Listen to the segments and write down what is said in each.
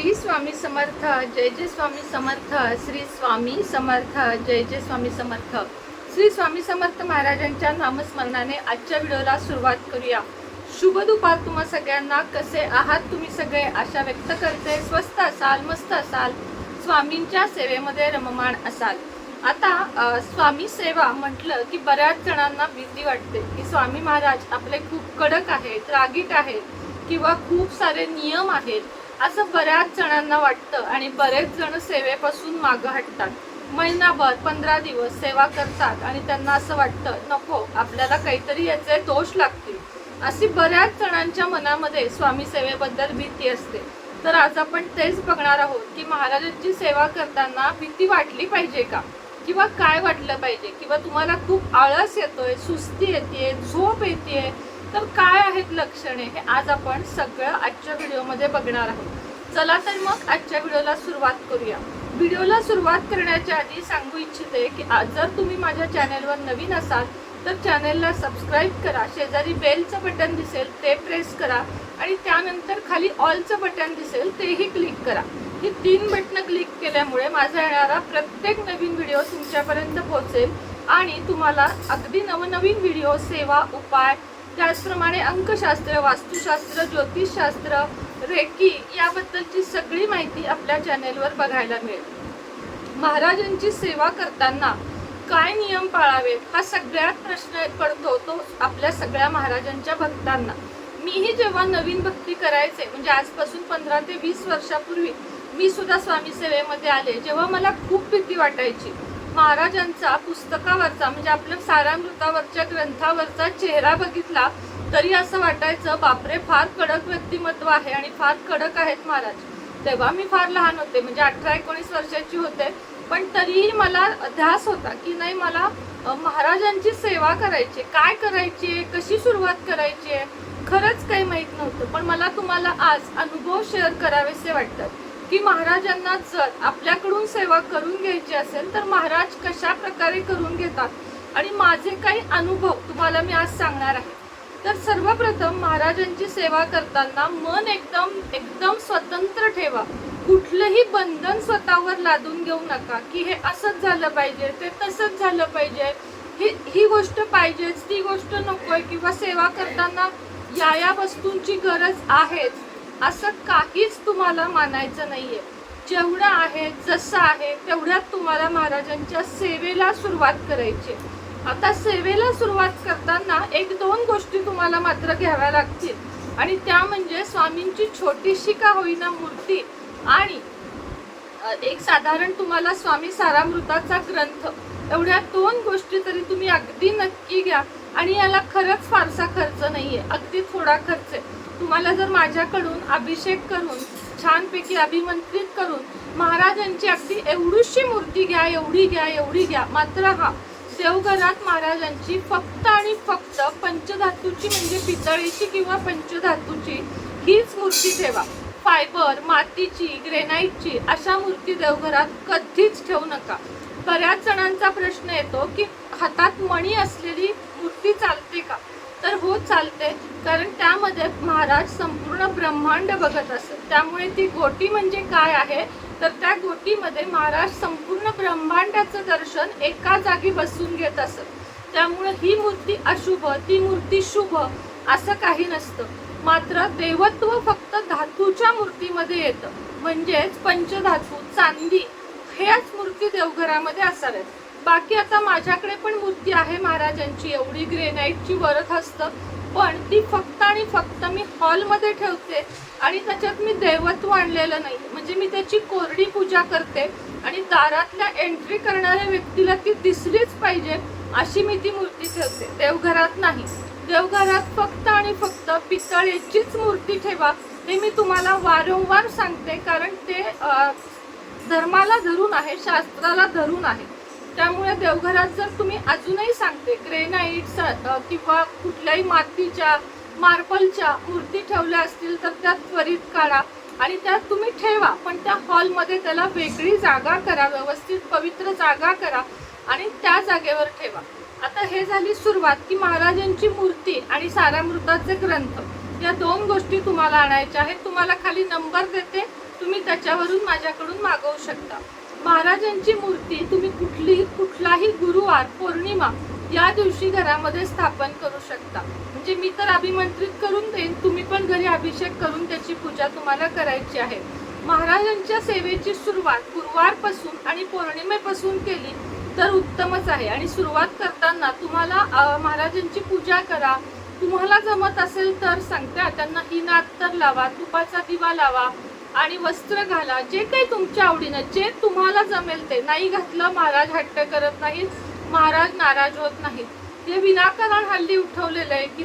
श्री स्वामी समर्थ जय जय स्वामी समर्थ श्री स्वामी समर्थ जय जय स्वामी समर्थ. श्री स्वामी समर्थ महाराजांच्या नामस्मरणाने आजच्या व्हिडिओला सुरुवात करूया. शुभ दुपार तुम्हा सगळ्यांना. कसे आहात तुम्ही सगळे? आशा व्यक्त करते. स्वस्त असाल मस्त असाल. स्वामींच्या सेवेमध्ये रममाण असाल. आता स्वामी सेवा म्हटलं की बऱ्याच जणांना भीती वाटते की स्वामी महाराज आपले खूप कडक आहेत रागीट आहेत किंवा खूप सारे नियम आहेत. असं बऱ्याच जणांना वाटतं आणि बरेच जण सेवेपासून मागं हटतात. महिनाभर पंधरा दिवस सेवा करतात आणि त्यांना असं वाटतं नको आपल्याला काहीतरी याचे दोष लागतील. अशी बऱ्याच जणांच्या मनामध्ये स्वामी सेवेबद्दल भीती असते. तर आज आपण तेच बघणार आहोत की महाराजांची सेवा करताना भीती वाटली पाहिजे का? किंवा काय वाटलं पाहिजे? किंवा तुम्हाला खूप आळस येतोय सुस्ती येते झोप येते तर काय आहेत लक्षणे हे आज आपण सगळं आजच्या व्हिडिओमध्ये बघणार आहोत. चला तर मग आजच्या व्हिडिओला सुरुवात करूया. व्हिडिओला सुरुवात करण्याच्या आधी सांगू इच्छिते की आज जर तुम्ही माझ्या चॅनेलवर नवीन असाल तर चॅनेलला सबस्क्राईब करा शेजारी बेलचं बटन दिसेल ते प्रेस करा आणि त्यानंतर खाली ऑलचं बटन दिसेल तेही क्लिक करा. ही तीन बटणं क्लिक केल्यामुळे माझा येणारा प्रत्येक नवीन व्हिडिओ तुमच्यापर्यंत पोहोचेल आणि तुम्हाला अगदी नवनवीन व्हिडिओ सेवा उपाय त्याचप्रमाणे अंकशास्त्र वास्तुशास्त्र ज्योतिषशास्त्र रेकी याबद्दलची सगळी माहिती आपल्या चॅनेलवर बघायला मिळेल. महाराजांची सेवा करताना काय नियम पाळावेत हा सगळ्यात प्रश्न पडतो तो आपल्या सगळ्या महाराजांच्या भक्तांना. मीही जेव्हा नवीन भक्ती करायचे म्हणजे आजपासून पंधरा ते वीस वर्षापूर्वी मी सुद्धा स्वामी सेवेमध्ये आले जेव्हा मला खूप भीती वाटायची. महाराजांचा पुस्तकावरचा म्हणजे आपल्या सारामृतावरच्या ग्रंथावरचा चेहरा बघितला तरी असं वाटायचं बापरे फार कडक व्यक्तिमत्व आहे आणि फार कडक आहेत महाराज. तेव्हा मी फार लहान होते म्हणजे अठरा एकोणीस वर्षाची होते पण तरीही मला ध्यास होता की नाही मला महाराजांची सेवा करायची. काय करायची? आहे कशी सुरुवात करायची? आहे खरंच काही माहीत नव्हतं पण मला तुम्हाला आज अनुभव शेअर करावेसे वाटतात. की महाराजांना जर आपल्याकडून सेवा करून घ्यायची असेल तर महाराज कशा प्रकारे करून घेतात? आणि माझे काही अनुभव तुम्हाला मी आज सांगणार आहे. तर सर्वप्रथम महाराजांची सेवा करताना मन एकदम एकदम स्वतंत्र ठेवा. कुठलंही बंधन स्वतःवर लादून घेऊ नका की हे असंच झालं पाहिजे ते तसंच झालं पाहिजे. ही ही गोष्ट पाहिजेच ती गोष्ट नकोय किंवा सेवा करताना या या वस्तूंची गरज आहेच. असं काहीच तुम्हाला मानायचं नाही आहे जेवढं आहे जसं आहे तेवढ्यात तुम्हाला महाराजांच्या सेवेला सुरुवात करायची आहे. आता सेवेला सुरुवात करताना एक दोन गोष्टी तुम्हाला मात्र घ्याव्या लागतील. आणि त्या म्हणजे स्वामींची छोटीशी का होईना मूर्ती आणि एक साधारण तुम्हाला स्वामी सारामृताचा ग्रंथ. एवढ्या दोन गोष्टी तरी तुम्ही अगदी नक्की घ्या. आणि याला खरंच फारसा खर्च नाही आहे अगदी थोडा खर्च आहे. तुम्हाला जर माझ्याकडून अभिषेक करून छानपैकी अभिमंत्रित करून महाराजांची अगदी एवढीशी मूर्ती घ्या एवढी घ्या एवढी घ्या मात्र हा देवघरात महाराजांची फक्त आणि फक्त पंचधातूची म्हणजे पितळेची किंवा पंचधातूची हीच मूर्ती ठेवा. फायबर मातीची ग्रेनाईटची अशा मूर्ती देवघरात कधीच ठेवू नका. बऱ्याच जणांचा प्रश्न येतो की हातात मणी असलेली मूर्ती चालते का? तर हो चालते कारण त्यामध्ये महाराज संपूर्ण ब्रह्मांड बघत असत. त्यामुळे ती गोटी म्हणजे काय आहे? तर त्या गोटीमध्ये महाराज संपूर्ण ब्रह्मांडाचं दर्शन एका जागी बसून घेत असत. त्यामुळे ही मूर्ती अशुभ ती मूर्ती शुभ असं काही नसतं. मात्र देवत्व फक्त धातूच्या मूर्तीमध्ये येतं. म्हणजेच पंचधातू चांदी ह्याच मूर्ती देवघरामध्ये असाव्यात बाकी आता माझ्याकडे पण मूर्ती आहे महाराजांची एवढी ग्रेनाईटची वरत असतं. पण ती फक्त आणि फक्त मी हॉलमध्ये ठेवते आणि त्याच्यात मी दैवत्व आणलेलं नाही. म्हणजे मी त्याची कोरडी पूजा करते आणि दारातल्या एंट्री करणाऱ्या व्यक्तीला ती दिसलीच पाहिजे अशी मी ती मूर्ती ठेवते. देवघरात नाही. देवघरात फक्त आणि फक्त पितळेचीच मूर्ती ठेवा. हे मी तुम्हाला वारंवार सांगते कारण ते धर्माला धरून आहे शास्त्राला धरून आहे. त्यामुळे देवघरात जर तुम्ही अजूनही सांगते ग्रेनाईट किंवा कुठल्याही मातीच्या मार्बलच्या मूर्ती ठेवल्या असतील तर त्या त्वरित काढा आणि त्यात तुम्ही ठेवा पण त्या हॉलमध्ये त्याला वेगळी जागा करा व्यवस्थित पवित्र जागा करा आणि त्या जागेवर ठेवा. आता हे झाली सुरुवात की महाराजांची मूर्ती आणि सारामृताचे ग्रंथ. या दोन गोष्टी तुम्हाला आणायच्या आहेत. तुम्हाला खाली नंबर देते. तुम्ही त्याच्यावरून माझ्याकडून मागवू शकता. महाराजांची मूर्ती तुम्ही कुठली कुठलाही गुरुवार पौर्णिमा या दिवशी घरामध्ये स्थापन करू शकता. म्हणजे मी तर अभिमंत्रित करून देईन तुम्ही पण घरी अभिषेक करून त्याची पूजा तुम्हाला करायची आहे. महाराजांच्या सेवेची सुरुवात गुरुवारपासून आणि पौर्णिमेपासून केली तर उत्तमच आहे. आणि सुरुवात करताना तुम्हाला महाराजांची पूजा करा. तुम्हाला जमत असेल तर सांगते त्यांना ही नाद तर लावा तुपाचा दिवा लावा. आणि वस्त्र घाला. जे काही तुमच्या आवडीनं जे तुम्हाला जमेल ते. नाही घातलं महाराज हट्ट करत नाहीत महाराज नाराज होत नाहीत. हे विनाकारण हल्ली उठवलेलं आहे की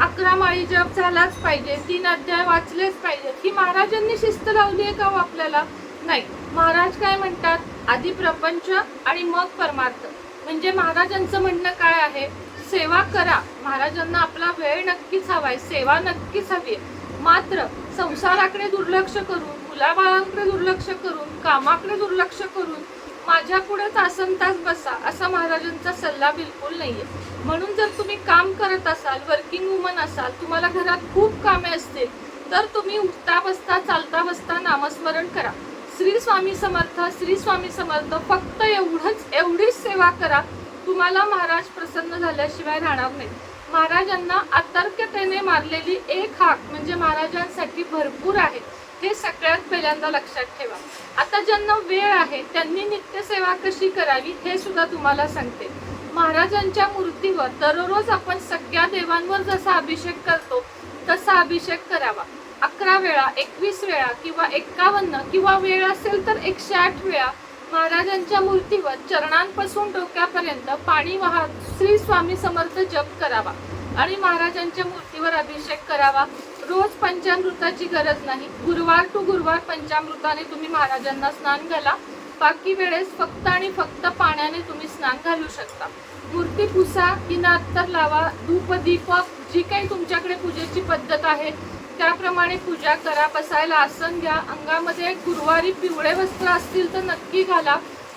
अकरा माळी जप झालाच पाहिजे तीन अध्याय वाचलेच पाहिजे. ही महाराजांनी शिस्त लावली आहे का हो आपल्याला? नाही. महाराज काय म्हणतात? आधी प्रपंच आणि मग परमार्थ. म्हणजे महाराजांचं म्हणणं काय आहे? सेवा करा. महाराजांना आपला वेळ नक्कीच हवाय. सेवा नक्कीच हवी आहे. मात्र संसाराकडे दुर्लक्ष करून मुलाबाळांकडे दुर्लक्ष करून कामाकडे दुर्लक्ष करून माझ्या पुढे तासन तास बसा असा महाराजांचा सल्ला बिलकुल नाही आहे म्हणून जर तुम्ही काम करत असाल वर्किंग वुमन असाल तुम्हाला घरात खूप कामे असतील तर तुम्ही उठता बसता चालता बसता नामस्मरण करा. श्री स्वामी समर्थ श्री स्वामी समर्थ फक्त एवढंच एवढीच सेवा करा. तुम्हाला महाराज प्रसन्न झाल्याशिवाय राहणार नाही महाराजांना आतर्कतेने मारलेली एक हाक म्हणजे महाराजांसाठी भरपूर आहे. हे सगळ्यात पहिल्यांदा लक्षात ठेवा. आता ज्यांना वेळ आहे त्यांनी नित्यसेवा कशी करावी हे सुद्धा तुम्हाला सांगते. महाराजांच्या मूर्तीवर दररोज आपण सगळ्या देवांवर जसा अभिषेक करतो तसा अभिषेक करावा. अकरा वेळा एकवीस वेळा किंवा एक्कावन्न किंवा वेळ असेल तर एकशे आठ वेळा महाराजांच्या मूर्तीवर चरणांपासून डोक्यापर्यंत पाणी वाहत श्री स्वामी समर्थ जप करावा आणि महाराजांच्या मूर्तीवर अभिषेक करावा. रोज पंचामृताची गरज नाही. गुरुवार टू गुरुवार पंचामृताने तुम्ही महाराजांना स्नान घाला. बाकी वेळेस फक्त आणि फक्त पाण्याने तुम्ही स्नान घालू शकता. मूर्ती पुसा की अत्तर लावा. धूप दीपक जी काही तुमच्याकडे पूजेची पद्धत आहे त्याप्रमाणे पूजा करा बसायला आसन घ्या. अंगामध्ये गुरुवारी पिवळे वस्त्र असतील तर नक्की घाला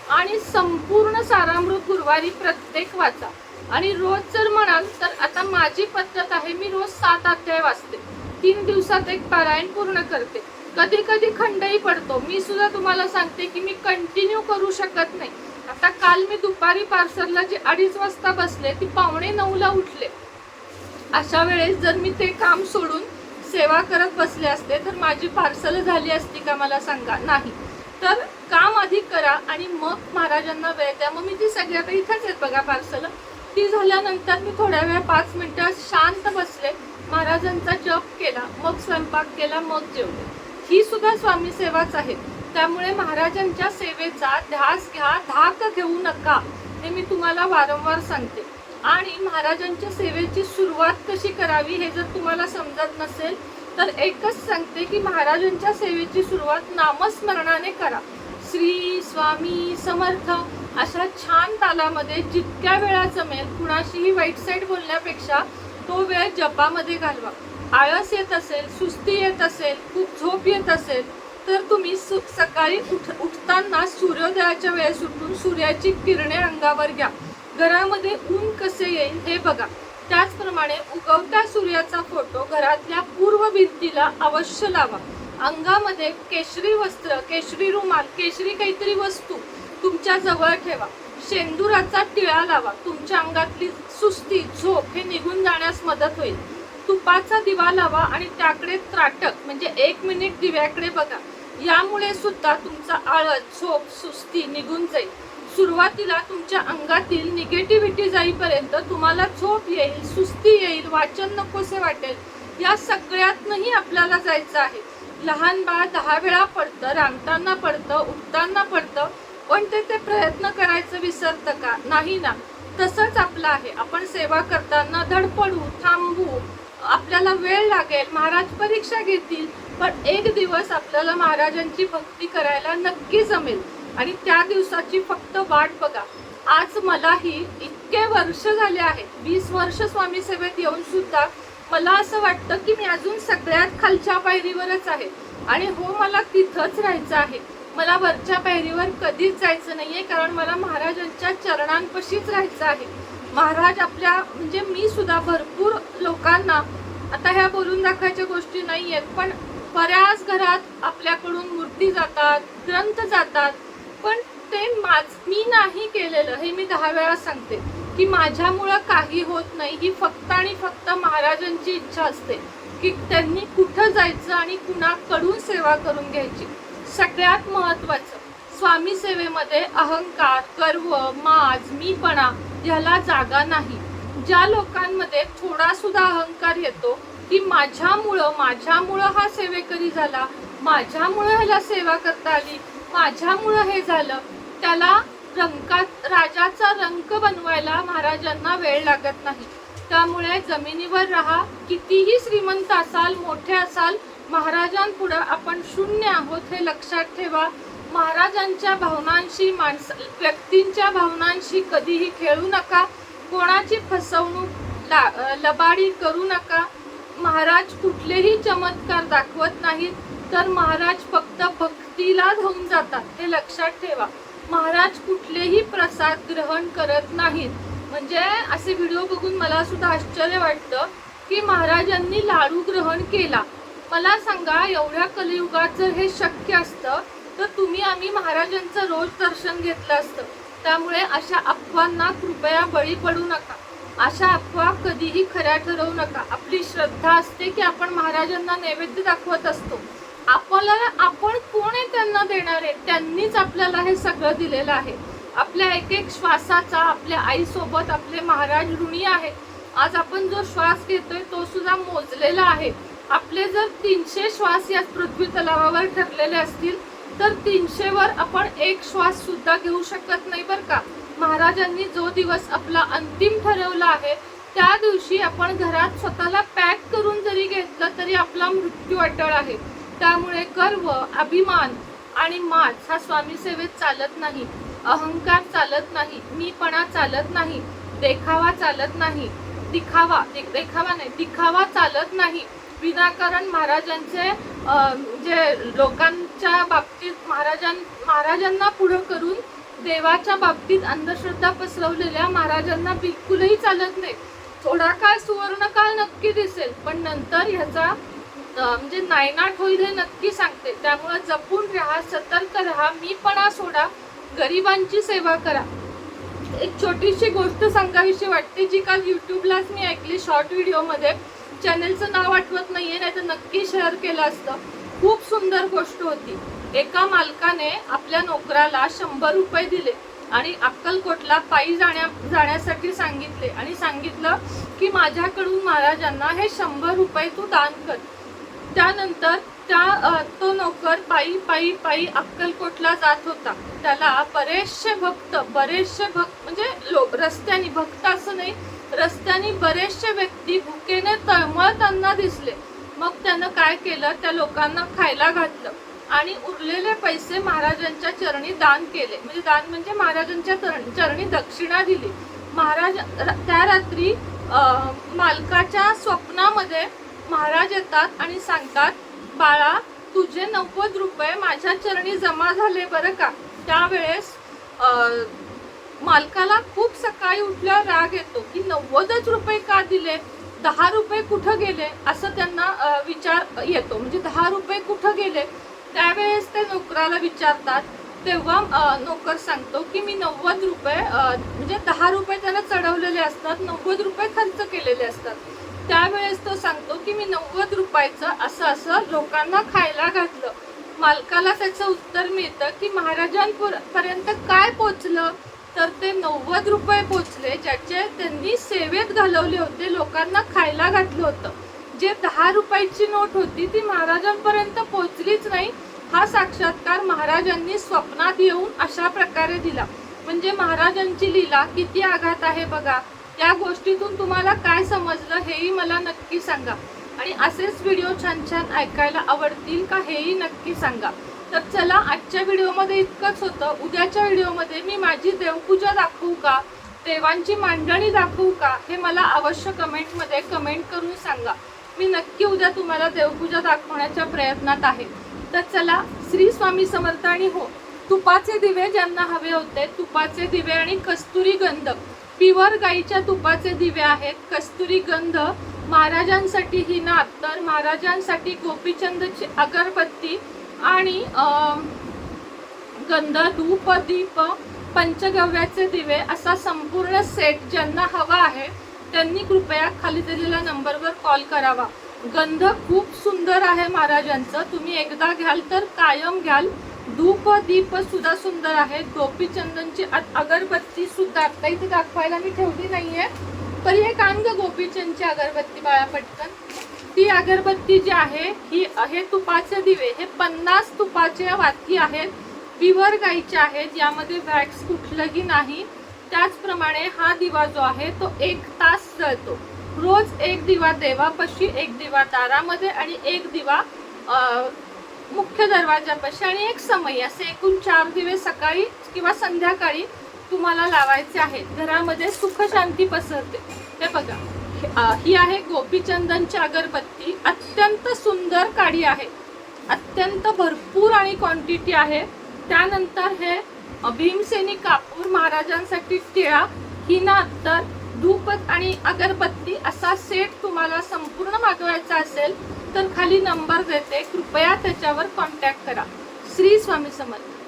आणि संपूर्ण सारामृत गुरुवारी प्रत्येक वाचा. आणि रोज जर म्हणाल तर आता माझी पद्धत आहे मी रोज सात अध्याय वाचते. तीन दिवसात एक पारायण पूर्ण करते. कधी कधी खंडही पडतो. मी सुद्धा तुम्हाला सांगते की मी कंटिन्यू करू शकत नाही. आता काल मी दुपारी पार्सलला जी अडीच वाजता बसले ती पावणे नऊला उठले. अशा वेळेस जर मी ते काम सोडून सेवा करत बसले असते तर माझी पार्सल झाली असती का मला सांगा? नाही. तर काम आधी करा आणि मग महाराजांना वेळ द्या. मग मी ती सगळ्याकडे इथंच आहेत बघा पार्सल. ती झाल्यानंतर मी थोड्या वेळ पाच मिनटं शांत बसले. महाराजांचा जप केला मग स्वयंपाक केला मग जेवले. ही सुद्धा स्वामी सेवाच आहे. त्यामुळे महाराजांच्या सेवेचा ध्यास घ्या धाक घेऊ नका हे मी तुम्हाला वारंवार सांगते. आणि महाराजांच्या सेवेची सुरुवात कशी करावी हे जर तुम्हाला समजत नसेल तर एकच सांगते की महाराजांच्या सेवेची सुरुवात नामस्मरणाने करा. श्री स्वामी समर्थ अशा छान तालामध्ये जितक्या वेळा जमेल कुणाशीही वाईट साईड बोलण्यापेक्षा तो वेळ जपामध्ये घालवा. आळस येत असेल सुस्ती येत असेल खूप झोप येत असेल तर तुम्ही सु- सकाळी उठ उठताना सूर्योदयाच्या वेळेस उठून सूर्याची किरणे अंगावर घ्या. घरामध्ये ऊन कसे येईल हे बघा. त्याचप्रमाणे उगवत्या सूर्याचा फोटो घरातल्या पूर्व भिंतीला अवश्य लावा. अंगामध्ये केशरी वस्त्र केशरी रुमाल केशरी काहीतरी वस्तू तुमच्या जवळ ठेवा. शेंदुराचा टिळा लावा. तुमच्या अंगातली सुस्ती झोप हे निघून जाण्यास मदत होईल. तुपाचा दिवा लावा आणि त्याकडे त्राटक म्हणजे एक मिनिट दिव्याकडे बघा. यामुळे सुद्धा तुमचा आळस झोप सुस्ती निघून जाईल. सुरुवातीला तुमच्या अंगातील निगेटिव्हिटी जाईपर्यंत तुम्हाला झोप येईल सुस्ती येईल वाचन नकोसे वाटेल. या सगळ्यातनंही आपल्याला जायचं आहे. लहान बाळ दहा वेळा पडतं रांगताना पडतं उठताना पडतं पण ते ते प्रयत्न करायचं विसरतं का? नाही ना. तसंच आपलं आहे. आपण सेवा करताना धडपडू थांबू आपल्याला वेळ लागेल महाराज परीक्षा घेतील पण एक दिवस आपल्याला महाराजांची भक्ती करायला नक्की जमेल. आणि त्या दिवसाची फक्त वाट बघा. आज मलाही इतके वर्ष झाले आहेत वीस वर्ष स्वामी सेवेत येऊन सुद्धा मला असं वाटतं की मी अजून सगळ्यात खालच्या पायरीवरच आहे. आणि हो मला तिथंच राहायचं आहे. मला वरच्या पायरीवर कधीच जायचं नाहीये कारण मला महाराजांच्या चरणांपाशीच राहायचं आहे. महाराज आपल्या म्हणजे मी सुद्धा भरपूर लोकांना आता ह्या बोलून दाखवायच्या गोष्टी नाही आहेत पण बऱ्याच घरात आपल्याकडून मूर्ती जातात ग्रंथ जातात. पण ते माझ मी नाही केलेलं. हे मी दहा वेळा सांगते. की माझ्यामुळं काही होत नाही. ही फक्त आणि फक्त महाराजांची इच्छा असते. की त्यांनी कुठं जायचं आणि कुणाकडून सेवा करून घ्यायची. सगळ्यात महत्वाचं स्वामी सेवेमध्ये अहंकार गर्व माज मीपणा ह्याला जागा नाही. ज्या लोकांमध्ये थोडा सुद्धा अहंकार येतो की माझ्यामुळं माझ्यामुळं हा सेवेकरी झाला माझ्यामुळं ह्याला सेवा करता आली माझ्यामुळं हे झालं. त्याला रंगात राजाचा रंग बनवायला महाराजांना वेळ लागत नाही. त्यामुळे जमिनीवर राहा कितीही श्रीमंत असाल मोठे असाल महाराजांपुढं आपण शून्य आहोत हे लक्षात ठेवा. महाराजांच्या भावनांशी माणस व्यक्तींच्या भावनांशी कधीही खेळू नका. कोणाची फसवणूक ला- लबाडी करू नका. महाराज कुठलेही चमत्कार दाखवत नाहीत. तर महाराज फक्त भक्तीला धावून जातात हे लक्षात ठेवा. महाराज कुठलेही प्रसाद ग्रहण करत नाहीत. म्हणजे असे व्हिडिओ बघून मला सुद्धा आश्चर्य वाटतं की महाराजांनी लाडू ग्रहण केला. मला सांगा एवढ्या कलियुगात जर हे शक्य असतं तर तुम्ही आम्ही महाराजांचं रोज दर्शन घेतलं असतं. त्यामुळे अशा अफवांना कृपया बळी पडू नका. अशा अफवा कधीही खऱ्या ठरवू नका. आपली श्रद्धा असते की आपण महाराजांना नैवेद्य दाखवत असतो. आपल्याला आपण कोण आहे त्यांना देणार आहे? त्यांनीच आपल्याला हे सगळं दिलेलं आहे. आपल्या एक एक श्वासाचा आपल्या आईसोबत आपले महाराज ऋणी आहे आज आपण जो श्वास घेतोय तो सुद्धा मोजलेला आहे. आपले जर तीनशे श्वास या पृथ्वी तलावावर ठरलेले असतील तर तीनशेवर आपण एक श्वास सुद्धा घेऊ शकत नाही बरं का. महाराजांनी जो दिवस आपला अंतिम ठरवला आहे त्या दिवशी आपण घरात स्वतःला पॅक करून जरी घेतलं तरी आपला मृत्यू अटळ आहे. त्यामुळे गर्व अभिमान आणि मान हा स्वामी सेवेत चालत नाही. अहंकार चालत नाही. मीपणा चालत नाही. देखावा चालत नाही. दिखावा दे- देखावा नाही. दिखावा चालत नाही. विनाकारण महाराजांचे जे लोकांच्या बाबतीत महाराजां महाराजांना पुढं करून देवाच्या बाबतीत अंधश्रद्धा पसरवलेल्या महाराजांना बिलकुलही चालत नाही. थोडा काळ सुवर्णकाळ नक्की दिसेल पण नंतर ह्याचा म्हणजे नायनाट होईल हे नक्की सांगते. त्यामुळे जपून राहा सतर्क राहा मीपणा सोडा गरिबांची सेवा करा. एक छोटीशी गोष्ट सांगावीशी वाटते जी काल युट्यूबलाच मी ऐकली शॉर्ट व्हिडिओमध्ये चॅनलचं नाव आठवत नाहीये नाही तर नक्की शेअर केलं असतं. खूप सुंदर गोष्ट होती. एका मालकाने आपल्या नोकराला शंभर रुपये दिले आणि अक्कलकोटला पायी जाण्या जाण्यासाठी सांगितले. आणि सांगितलं की माझ्याकडून महाराजांना हे शंभर रुपये तू दान कर. त्यानंतर त्या तो नोकर पायी पायी पायी अक्कलकोटला जात होता. त्याला बरेचसे भक्त बरेचसे भक्त म्हणजे लोक रस्त्याने भक्त असं नाही रस्त्याने बरेचसे व्यक्ती भुकेने तळमळताना दिसले. मग त्यानं काय केलं? त्या लोकांना खायला घातलं आणि उरलेले पैसे महाराजांच्या चरणी दान केले. म्हणजे दान म्हणजे महाराजांच्या चरणी दक्षिणा दिली. महाराज र- त्या रात्री मालकाच्या स्वप्नामध्ये महाराज येतात आणि सांगतात बाळा तुझे नव्वद रुपये माझ्या चरणी जमा झाले बरं का? त्यावेळेस मालकाला खूप सकाळी उठल्यावर राग येतो की नव्वदच रुपये का दिले? दहा रुपये कुठं गेले? असं त्यांना विचार येतो. म्हणजे दहा रुपये कुठं गेले? त्यावेळेस ते नोकराला विचारतात. तेव्हा नोकर सांगतो की मी नव्वद रुपये म्हणजे दहा रुपये त्याला चढवलेले असतात नव्वद रुपये खर्च केलेले असतात. त्यावेळेस तो सांगतो की मी नव्वद रुपयाचं असं असं लोकांना खायला घातलं. मालकाला त्याचं उत्तर मिळतं की महाराजांपर्यंत काय पोचलं? तर ते नव्वद रुपये पोचले ज्याचे त्यांनी सेवेत घालवले होते लोकांना खायला घातलं होतं. जे दहा रुपयाची नोट होती ती महाराजांपर्यंत पोचलीच नाही. हा साक्षात्कार महाराजांनी स्वप्नात येऊन अशा प्रकारे दिला. म्हणजे महाराजांची लीला किती आघात आहे बघा. त्या गोष्टीतून तुम्हाला काय समजलं हेही मला नक्की सांगा. आणि असेच व्हिडिओ छान छान ऐकायला आवडतील का हेही नक्की सांगा. तर चला आजच्या व्हिडिओमध्ये इतकंच होतं. उद्याच्या व्हिडिओमध्ये मी माझी देवपूजा दाखवू का? देवांची मांडणी दाखवू का? हे मला अवश्य कमेंटमध्ये कमेंट करून सांगा. मी नक्की उद्या तुम्हाला देवपूजा दाखवण्याच्या प्रयत्नात आहे. तर चला श्री स्वामी समर्थ आणि हो. तुपाचे दिवे ज्यांना हवे होते तुपाचे दिवे आणि कस्तुरी गंध. प्युअर गाईच्या तुपाचे दिवे आहेत. कस्तुरी गंध महाराजांसाठी ही नात तर महाराजांसाठी गोपीचंदची अगरबत्ती आणि गंध धूप दीप पंचगव्याचे दिवे असा संपूर्ण सेट ज्यांना हवा आहे त्यांनी कृपया खाली दिलेल्या नंबरवर कॉल करावा. गंध खूप सुंदर आहे महाराजांचं. तुम्ही एकदा घ्याल तर कायम घ्याल. धूप दीप सुद्धा सुंदर आहे गोपीचंदनची अ- अगरबत्ती सुद्धा आता इथे दाखवायला मी ठेवली नाहीये. तरी हे कान ग गोपीचंदची अगरबत्ती बाळा पटकन. ती अगरबत्ती जी आहे ही हे तुपाचे दिवे हे पन्नास तुपाच्या वाती आहेत. पिवर गाईचे आहेत. यामध्ये वॅक्स कुठलंही नाही. त्याचप्रमाणे हा दिवा जो आहे तो एक तास जळतो. रोज एक दिवा देवापाशी एक दिवा दारामध्ये आणि एक दिवा मुख्य दरवाजापाशी आणि एक समयी असे एकूण चार दिवे सकाळी किंवा संध्याकाळी तुम्हाला लावायचे आहेत. घरामध्ये सुख शांती पसरते. हे बघा ही आहे गोपीचंदनची अगरबत्ती. अत्यंत सुंदर काडी आहे. अत्यंत भरपूर आणि क्वांटिटी आहे. त्यानंतर हे भीमसेनी कापूर महाराजांसाठी टिळा हिना अत्तर धूपत आणि अगरबत्ती असा सेट तुम्हाला संपूर्ण मागवायचा असेल तर खाली नंबर देते कृपया त्याच्यावर कॉन्टॅक्ट करा. श्री स्वामी समर्थ.